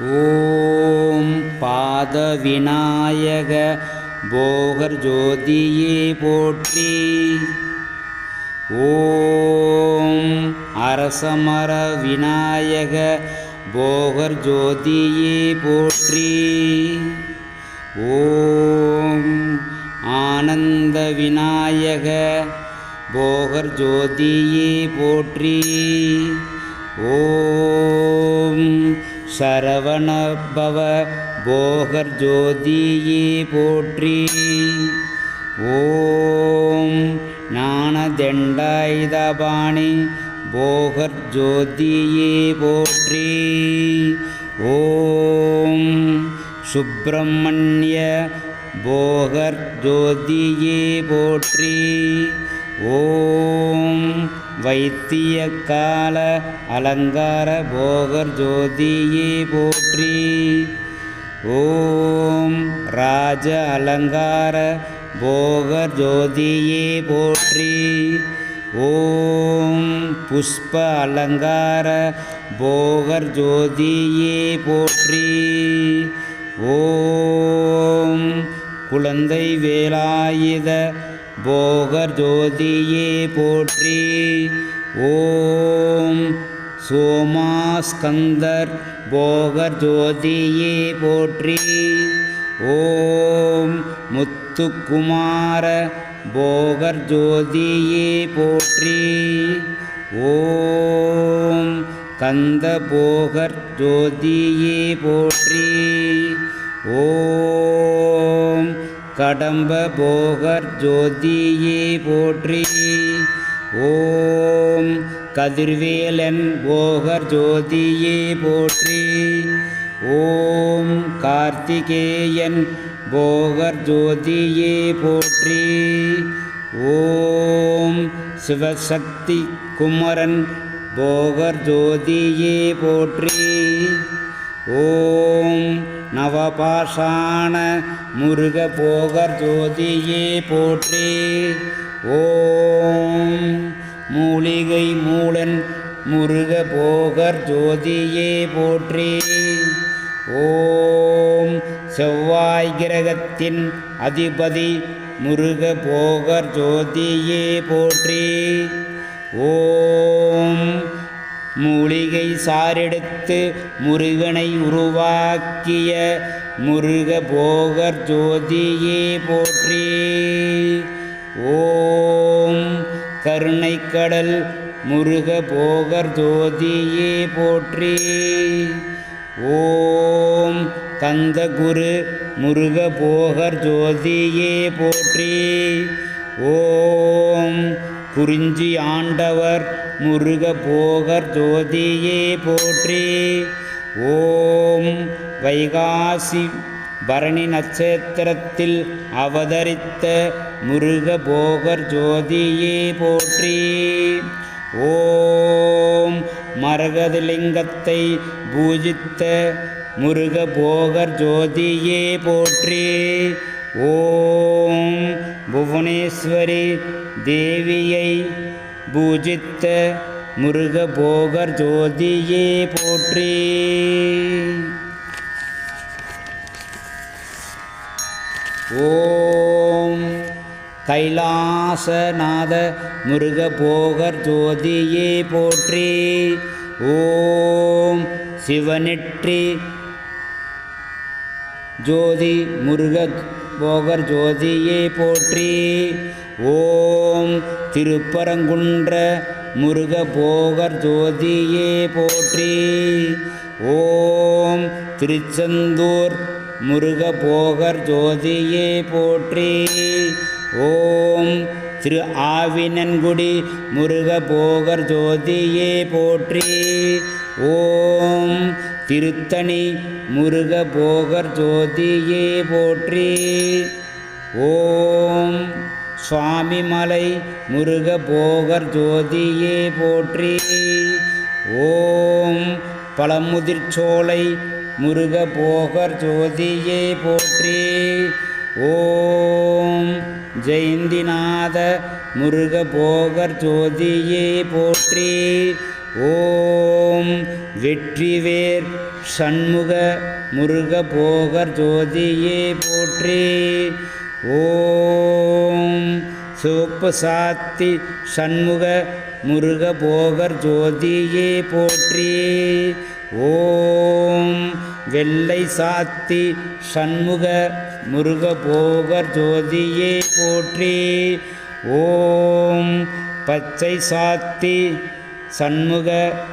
ஓம் பாத விநாயக போகர் ஜோதியே போற்றி. ஓம் அரசமர விநாயக போகர் ஜோதியே போற்றி. ஓம் ஆனந்த விநாயக போகர் ஜோதியே போற்றி. ஓம் சரவணபவ போகர் ஜோதியே போற்றி. ஓம் ஞானதெண்டாயுதபாணி போகர் ஜோதியே போற்றி. ஓம் சுப்பிரமணிய போகர் ஜோதியே போற்றி. ஓம் வைத்திய கால அலங்கார போகர் ஜோதியே போற்றி. ஓம் ராஜ அலங்கார போகர் ஜோதியே போற்றி. ஓம் புஷ்ப அலங்கார போகர் ஜோதியே போற்றி. ஓம் குழந்தை வேலாயுத போகர் ஜோதியே போற்றி. ஓம் சோமாஸ்கந்தர் போகர் ஜோதியே போற்றி. ஓம் முத்துக்குமார போகர் ஜோதியே போற்றி. ஓம் கந்த போகர் ஜோதியே போற்றி. ஓம் கடம்ப போகர் ஜோதியே போற்றி. ஓம் கதிர்வேலன் போகர் ஜோதியே போற்றி. ஓம் கார்த்திகேயன் போகர் ஜோதியே போற்றி. ஓம் சிவசக்தி குமரன் போகர் ஜோதியே போற்றி. ஓம் நவபாஷாண முருக போகர் ஜோதியே போற்றி. ஓம் மூலிகை மூலன் முருக போகர் ஜோதியே போற்றி. ஓம் செவ்வாய் கிரகத்தின் அதிபதி முருக போகர் ஜோதியே போற்றி. ஓம் மூலிகை சாரெடுத்து முருகனை உருவாக்கிய முருக போகர் ஜோதியே போற்றி. ஓம் கருணைக்கடல் முருக போகர் ஜோதியே போற்றி. ஓம் கந்த குரு முருக போகர் ஜோதியே போற்றி. ஓம் குறிஞ்சி ஆண்டவர் முருக போகர் ஜோதியே போற்றி. ஓம் வைகாசி பரணி நட்சத்திரத்தில் அவதரித்த முருக போகர் ஜோதியே போற்றி. ஓம் மரகதலிங்கத்தை பூஜித்த முருக போகர் ஜோதியே போற்றி. ஓம் புவனேஸ்வரி தேவியை பூஜித்த முருகபோகர் ஜோதியே போற்றி. ஓம் கைலாசநாத முருகபோகர் ஜோதியே போற்றி. ஓம் சிவனெற்றி ஜோதி முருக போகர் ஜோதியை போற்றி. ஓம் திருப்பரங்குன்ற முருக போகர் ஜோதியே போற்றி. ஓம் திருச்செந்தூர் முருக போகர் ஜோதியே போற்றி. ஓம் திரு ஆவினன்குடி முருக போகர் ஜோதியே போற்றி. ஓம் திருத்தணி முருக போகர் ஜோதியே போற்றி. ஓம் சுவாமிமலை முருக போகர் ஜோதியே போற்றி. ஓம் பழமுதிர்ச்சோலை முருக போகர் ஜோதியே போற்றி. ஓம் ஜெயந்திநாத முருக போகர் ஜோதியே போற்றி. ஓம் வெற்றிவேர் சண்முக முருக போகர் ஜோதியே போற்றி. ஓம் சிவப்பு சாத்தி சண்முக முருக போகர் ஜோதியே போற்றி. ஓம் வெள்ளை சாத்தி சண்முக முருக போகர் ஜோதியே போற்றி. ஓம் பச்சை சாத்தி சண்முக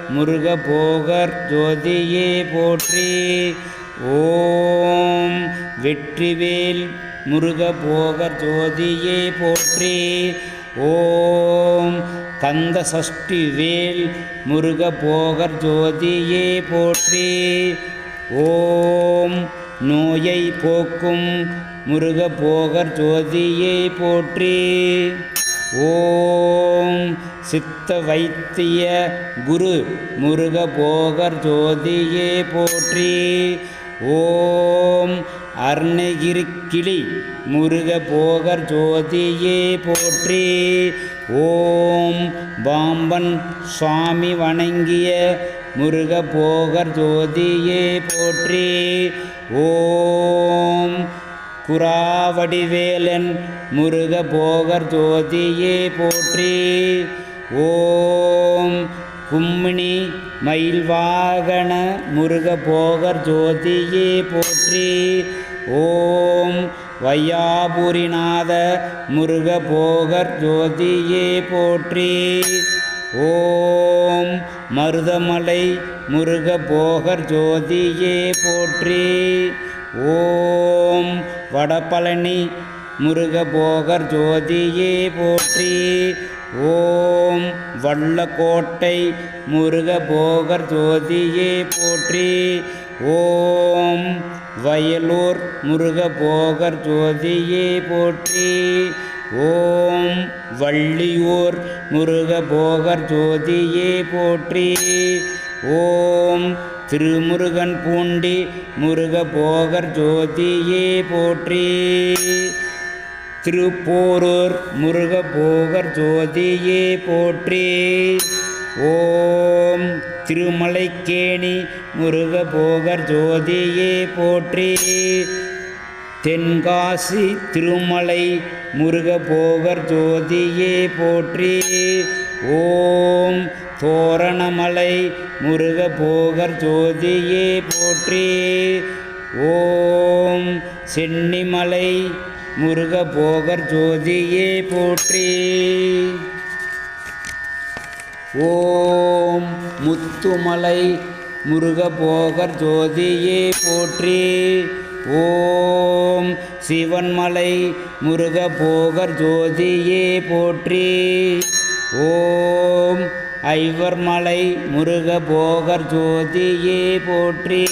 முருக போகர் ஜோதியே போற்றி. ஓம் வெற்றிவேல் முருக போகர் ஜோதியே போற்றி. ஓம் கந்த சஷ்டி வேல் முருக போகர் ஜோதியே போற்றி. ஓம் நோயை போக்கும் முருக போகர் ஜோதியே போற்றி. ஓம் சித்த வைத்திய குரு முருக போகர் ஜோதியே போற்றி. ஓம் அருணகிரி கிளி முருக போகர் ஜோதியே போற்றி. ஓம் பாம்பன் சுவாமி வணங்கிய முருக போகர் ஜோதியே போற்றி. ஓம் குராவடிவேலன் முருக போகர் ஜோதியே போற்றி. ஓம் கும்மிணி மயில்வாகன முருக போகர் ஜோதியே போற்றி. ஓம் வையாபுரிநாத முருக போகர் ஜோதியே போற்றி. ஓம் மருதமலை முருக போகர் ஜோதியே போற்றி. ஓம் வடபழனி முருக போகர் ஜோதியே போற்றி. ஓம் வள்ளக்கோட்டை முருக போகர் ஜோதியே போற்றி. ஓம் வயலூர் முருக போகர் ஜோதியே போற்றி. ஓம் வள்ளியூர் முருக போகர் ஜோதியே போற்றி. ஓம் திருமுருகன் பூண்டி முருக போகர் ஜோதியே போற்றி. திருப்போரூர் முருகபோகர் ஜோதியே போற்றி. ஓம் திருமலைக்கேணி முருகபோகர் ஜோதியே போற்றி. தென்காசி திருமலை முருகபோகர் ஜோதியே போற்றி. ஓம் தோரணமலை முருகபோகர் ஜோதியே போற்றி. ஓம் சென்னிமலை முருக போகர் ஜோதியே போற்றி. ஓம் முத்துமலை முருக போகர் ஜோதியே போற்றி. ஓம் சிவன்மலை முருக போகர் ஜோதியே போற்றி. ஓம் ஐவர்மலை முருக போகர் ஜோதியே போற்றி.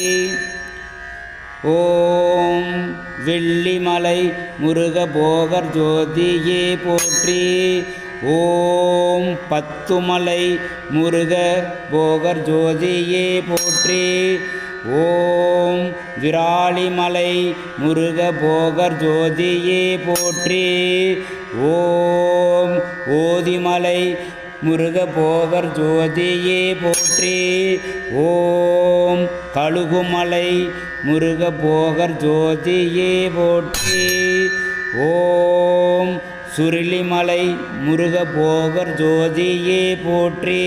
ஓம் வெள்ளிமலை முருக போகர் ஜோதியே போற்றி. ஓம் பத்துமலை முருக போகர் ஜோதியே போற்றி. ஓம் விராலிமலை முருக போகர் ஜோதியே போற்றி. ஓம் ஓதிமலை முருக போகர் ஜோதியே போற்றி. ஓம் கழுகுமலை முருக போகர் ஜோதியே போற்றி. ஓம் சுருளிமலை முருக போகர் ஜோதியே போற்றி.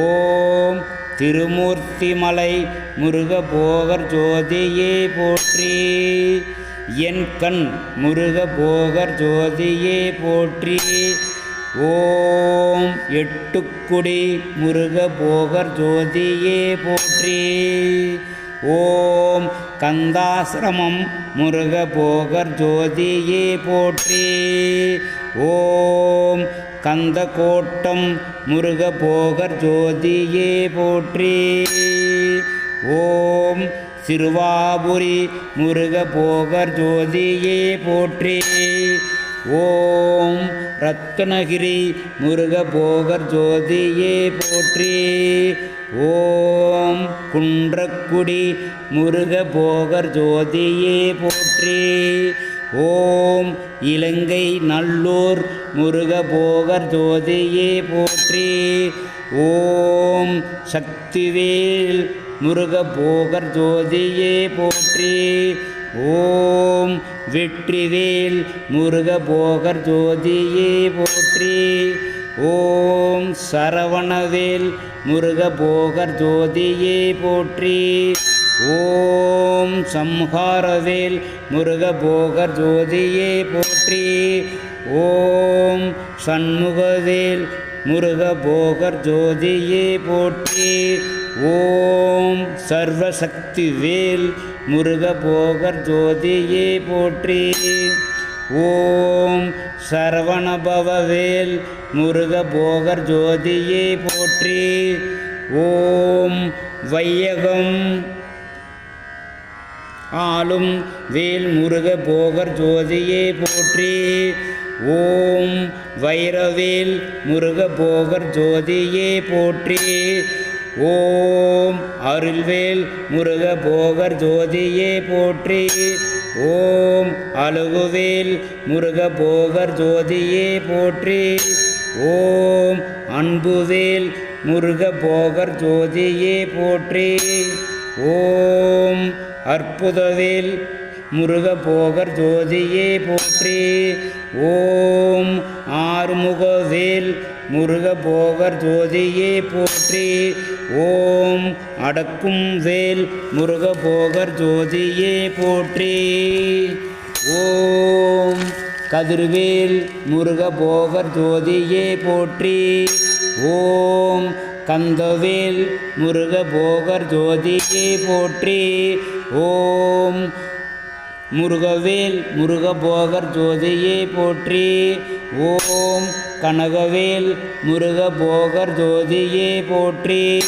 ஓம் திருமூர்த்திமலை முருக போகர் ஜோதியே போற்றி. என் கண் முருக போகர் ஜோதியே போற்றி. ஓம் எட்டுக்குடி முருக போகர் ஜோதியே போற்றி. ஓம் கந்தாசிரமம் முருக போகர் ஜோதியே போற்றி. ஓம் கந்த கோட்டம் முருக போகர் ஜோதியே போற்றி. ஓம் சிறுவாபுரி முருக போகர் ஜோதியே போற்றி. ஓம் ரத்னகிரி முருகபோகர் ஜோதியே போற்றி. ஓம் குன்றக்குடி முருகபோகர் ஜோதியே போற்றி. ஓம் இலங்கை நல்லூர் முருகபோகர் ஜோதியே போற்றி. ஓம் சக்திவேல் முருகபோகர் ஜோதியே போற்றி. ஓம் வெற்றிவேல் முருக போகர் ஜோதியே போற்றி. ஓம் சரவணவேல் முருக போகர் ஜோதியே போற்றி. ஓம் சம்ஹாரவேல் முருக போகர் ஜோதியே போற்றி. ஓம் சண்முகவேல் முருக போகர் ஜோதியே போற்றி. ஓம் சர்வசக்தி வேல் முருக போகர் ஜோதியே போற்றி. ஓம் சரவணபவவேல் முருக போகர் ஜோதியே போற்றி. ஓம் வையகம் ஆளும் வேல் முருக போகர் ஜோதியே போற்றி. ஓம் வைரவேல் முருக போகர் ஜோதியே போற்றி. ஓம் அருள்வேல் முருக போகர் ஜோதியே போற்றி. ஓம் அழுகுவேல் முருக போகர் ஜோதியே போற்றி. ஓம் அன்புவேல் முருக போகர் ஜோதியே போற்றி. ஓம் அற்புதவேல் முருக போகர் ஜோதியே போற்றி. ஓம் ஆறுமுகவேல் முருக போகர் ஜோதியே போற்றி. ஓம் அடக்கும் வேல் முருகபோகர் ஜோதியே போற்றி. ஓம் கதிர்வேல் முருகபோகர் ஜோதியே போற்றி. ஓம் கந்தவேல் முருகபோகர் ஜோதியே போற்றி. ஓம் முருகவேல் முருகபோகர் ஜோதியே போற்றி. ஓம் கனகவேல் முருகபோகர் ஜோதியே போற்றி.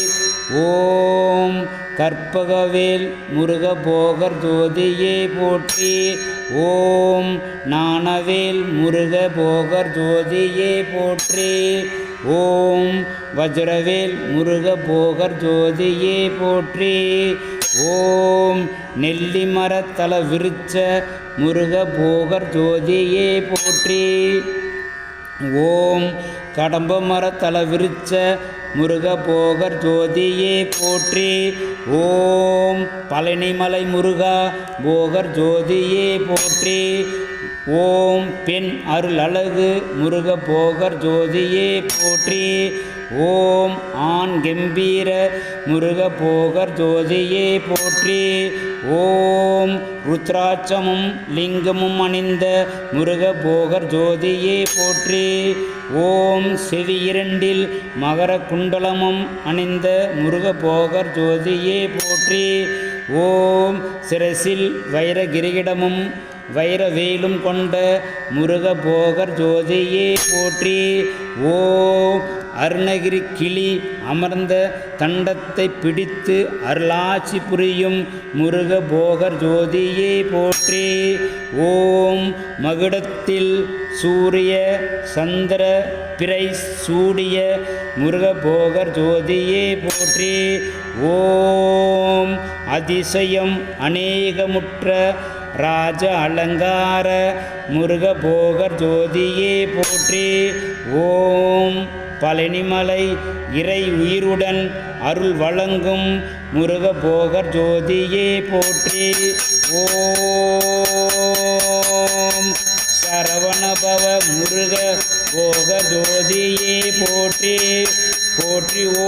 ஓம் கற்பகவேல் முருகபோகர் ஜோதியே போற்றி. ஓம் நாணவேல் முருகபோகர் ஜோதியே போற்றி. ஓம் வஜ்ரவேல் முருகபோகர் ஜோதியே போற்றி. ஓம் நெல்லிமரத்தல விருச்ச முருகபோகர் ஜோதியே போற்றி. ஓம் கடம்ப மரத்தல தல விருச்ச முருக போகர் ஜோதியே போற்றி. ஓம் பழனிமலை முருகா போகர் ஜோதியே போற்றி. ஓம் பெண் அருள் அழகு முருக போகர் ஜோதியே போற்றி. ஓம் ஆண் கம்பீர முருக போகர் ஜோதியே போற்றி. ஓம் ருத்ராட்சமும் லிங்கமும் அணிந்த முருக போகர் ஜோதியே போற்றி. ஓம் செவி இரண்டில் மகர குண்டலமும் அணிந்த முருக போகர் ஜோதியே போற்றி. ஓம் சிரசில் வைர வைரவேலும் கொண்ட முருக போகர் ஜோதியே போற்றி. ஓம் அருணகிரி கிளி அமர்ந்த தண்டத்தை பிடித்து அருளாட்சி புரியும் முருக போகர் ஜோதியே போற்றி. ஓம் மகுடத்தில் சூரிய சந்திர பிறை சூடிய முருக போகர் ஜோதியே போற்றி. ஓம் அதிசயம் அநேகமுற்ற ராஜ அலங்கார முருக போகர் ஜோதியே போற்றி. ஓம் பழனிமலை இறை உயிருடன் அருள் வழங்கும் முருக போகர் ஜோதியே போற்றி. ஓம் சரவணபவ முருக போக ஜோதியே போற்றி. போற்றி ஓம்.